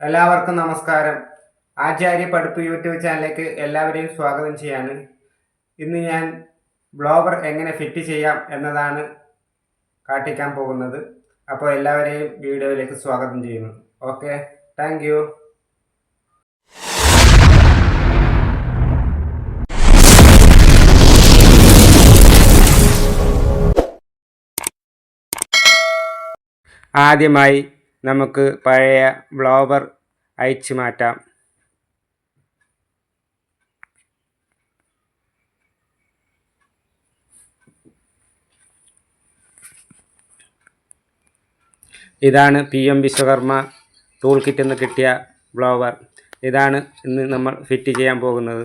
എല്ലാവർക്കും നമസ്കാരം. ആചാര്യ പഠിപ്പ് യൂട്യൂബ് ചാനലിലേക്ക് എല്ലാവരെയും സ്വാഗതം ചെയ്യാണ്. ഇന്ന് ഞാൻ ബ്ലോവർ എങ്ങനെ ഫിറ്റ് ചെയ്യാം എന്നതാണ് കാട്ടിക്കാൻ പോകുന്നത്. അപ്പോൾ എല്ലാവരെയും വീഡിയോയിലേക്ക് സ്വാഗതം ചെയ്യുന്നു. ഓക്കെ താങ്ക് ആദ്യമായി നമുക്ക് പഴയ ബ്ലോവർ അയച്ചു മാറ്റാം. ഇതാണ് പി എം വിശ്വകർമ്മ ടൂൾ കിറ്റിൽ നിന്ന് കിട്ടിയ ബ്ലോവർ ഇതാണ് ഇന്ന് നമ്മൾ ഫിറ്റ് ചെയ്യാൻ പോകുന്നത്.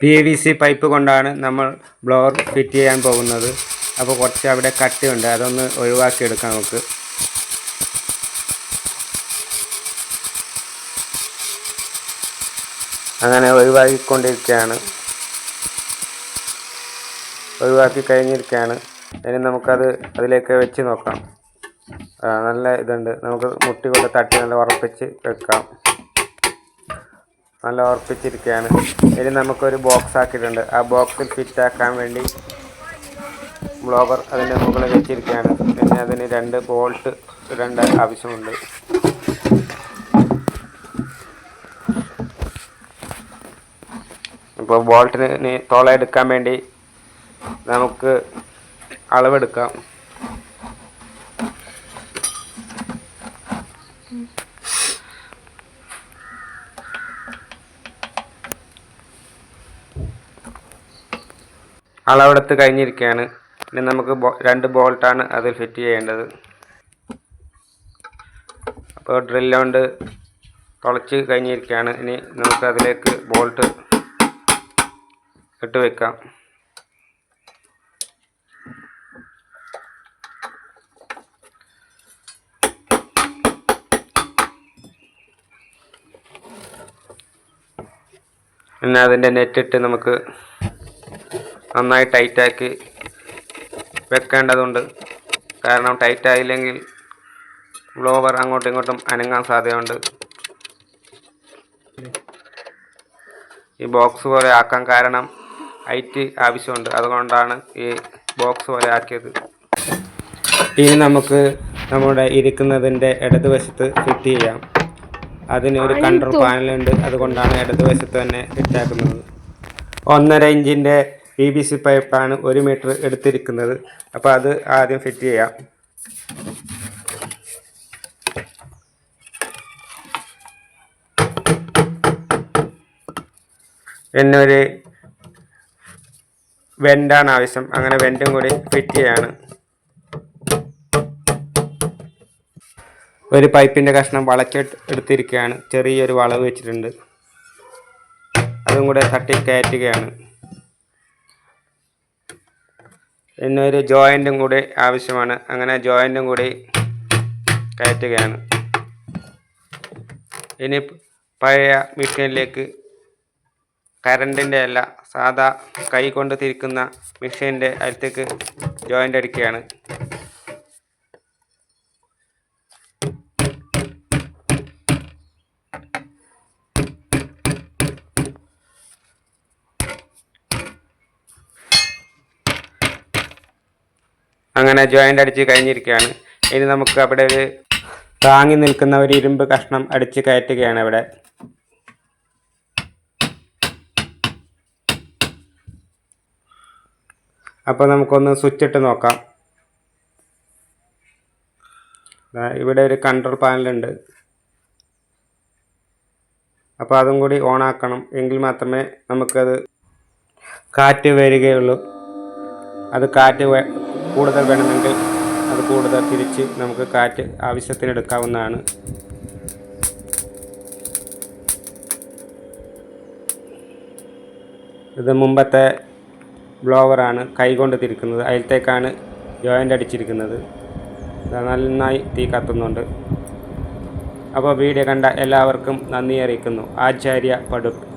പി വി സി പൈപ്പ് കൊണ്ടാണ് നമ്മൾ ബ്ലോവർ ഫിറ്റ് ചെയ്യാൻ പോകുന്നത്. അപ്പോൾ കുറച്ച് അവിടെ കട്ടിയുണ്ട് അതൊന്ന് ഒഴിവാക്കി എടുക്കാം നമുക്ക്. അങ്ങനെ ഒഴിവാക്കിക്കൊണ്ടിരിക്കുകയാണ്. ഒഴിവാക്കി കഴിഞ്ഞിരിക്കുകയാണ് ഇനി നമുക്കത് അതിലേക്ക് വെച്ച് നോക്കാം. നല്ല ഇതുണ്ട്. നമുക്ക് മുട്ടി കൊണ്ട് തട്ടി നല്ല ഉറപ്പിച്ച് വെക്കാം. നല്ല ഉറപ്പിച്ചിരിക്കുകയാണ്. ഇനി നമുക്കൊരു ബോക്സ് ആക്കിയിട്ടുണ്ട്. ആ ബോക്സിൽ ഫിറ്റ് ആക്കാൻ വേണ്ടി ബ്ലോവർ അതിന്റെ മുകളിൽ വെച്ചിരിക്കുകയാണ്. പിന്നെ അതിന് രണ്ട് ബോൾട്ട് ഇടേണ്ട ആവശ്യമുണ്ട്. ഇപ്പോൾ ബോൾട്ടിന് തോള എടുക്കാൻ വേണ്ടി നമുക്ക് അളവെടുക്കാം. അളവെടുത്ത് കഴിഞ്ഞിരിക്കുകയാണ്. ഇനി നമുക്ക് രണ്ട് ബോൾട്ടാണ് അതിൽ ഫിറ്റ് ചെയ്യേണ്ടത്. അപ്പോൾ ഡ്രില്ല് കൊണ്ട് തുളച്ച് കഴിഞ്ഞിരിക്കുകയാണ്. ഇനി നമുക്ക് അതിലേക്ക് ബോൾട്ട് ഇട്ട് വെക്കാം. പിന്നെ അതിന്റെ നെറ്റിട്ട് നമുക്ക് നന്നായി ടൈറ്റാക്കി വെക്കേണ്ടതുണ്ട്. കാരണം ടൈറ്റായില്ലെങ്കിൽ ബ്ലോവർ അങ്ങോട്ടും ഇങ്ങോട്ടും അനങ്ങാൻ സാധ്യതയുണ്ട്. ഈ ബോക്സ് പോലെ ആക്കാൻ കാരണം ഹൈറ്റ് ആവശ്യമുണ്ട്. അതുകൊണ്ടാണ് ഈ ബോക്സ് പോലെ ആക്കിയത്. ഇനി നമുക്ക് നമ്മുടെ ഇരിക്കുന്നതിന്റെ ഇടതുവശത്ത് ഫിറ്റ് ചെയ്യാം. അതിന് ഒരു കൺട്രോൾ പാനലുണ്ട്. അതുകൊണ്ടാണ് ഇടതുവശത്ത് തന്നെ ഫിറ്റാക്കുന്നത് ഒന്നര ഇഞ്ചിന്റെ പി ബി സി പൈപ്പാണ് ഒരു മീറ്റർ എടുത്തിരിക്കുന്നത്. അപ്പോൾ അത് ആദ്യം ഫിറ്റ് ചെയ്യാം. പിന്നെ ഒരു വെന്റാണ് ആവശ്യം. അങ്ങനെ വെന്റും കൂടി ഫിറ്റ് ചെയ്യാണ്. ഒരു പൈപ്പിന്റെ കഷ്ണം വളച്ച് എടുത്തിരിക്കുകയാണ്. ചെറിയൊരു വളവ് വെച്ചിട്ടുണ്ട്. അതും കൂടെ തട്ടി കയറ്റുകയാണ്. പിന്നെ ഒരു ജോയിന്റും കൂടി ആവശ്യമാണ്. അങ്ങനെ ജോയിന്റും കൂടി കയറ്റുകയാണ്. ഇനി പഴയ മെഷീനിലേക്ക് കറണ്ടിന്റെ അല്ല സാധാ കൈ കൊണ്ട് തിരിക്കുന്ന മെഷീന്റെ അടുത്തേക്ക് ജോയിന്റ് അടിക്കുകയാണ്. അങ്ങനെ ജോയിന്റ് അടിച്ച് കഴിഞ്ഞിരിക്കുകയാണ്. ഇനി നമുക്ക് അവിടെ ഒരു താങ്ങി നിൽക്കുന്ന ഒരു ഇരുമ്പ് കഷ്ണം അടിച്ച് കയറ്റുകയാണ് അവിടെ അപ്പോൾ നമുക്കൊന്ന് സ്വിച്ച് ഇട്ട് നോക്കാം. ഇവിടെ ഒരു കൺട്രോൾ പാനലുണ്ട് അപ്പോൾ അതും കൂടി ഓൺ ആക്കണം. എങ്കിൽ മാത്രമേ നമുക്കത് കാറ്റ് വരികയുള്ളൂ. അത് കാറ്റ് കൂടുതൽ വേണമെങ്കിൽ അത് കൂടുതൽ തിരിച്ച് നമുക്ക് കാറ്റ് ആവശ്യത്തിന് എടുക്കാവുന്നതാണ്. ഇത് മുമ്പത്തെ ബ്ലോവറാണ് കൈകൊണ്ട് തിരിക്കുന്നത് അതിലത്തേക്കാണ് ജോയിന്റ് അടിച്ചിരിക്കുന്നത്. നന്നായി തീ കത്തുന്നുണ്ട്. അപ്പോൾ വീഡിയോ കണ്ട എല്ലാവർക്കും നന്ദി അറിയിക്കുന്നു. ആചാര്യ പടുപ്പ്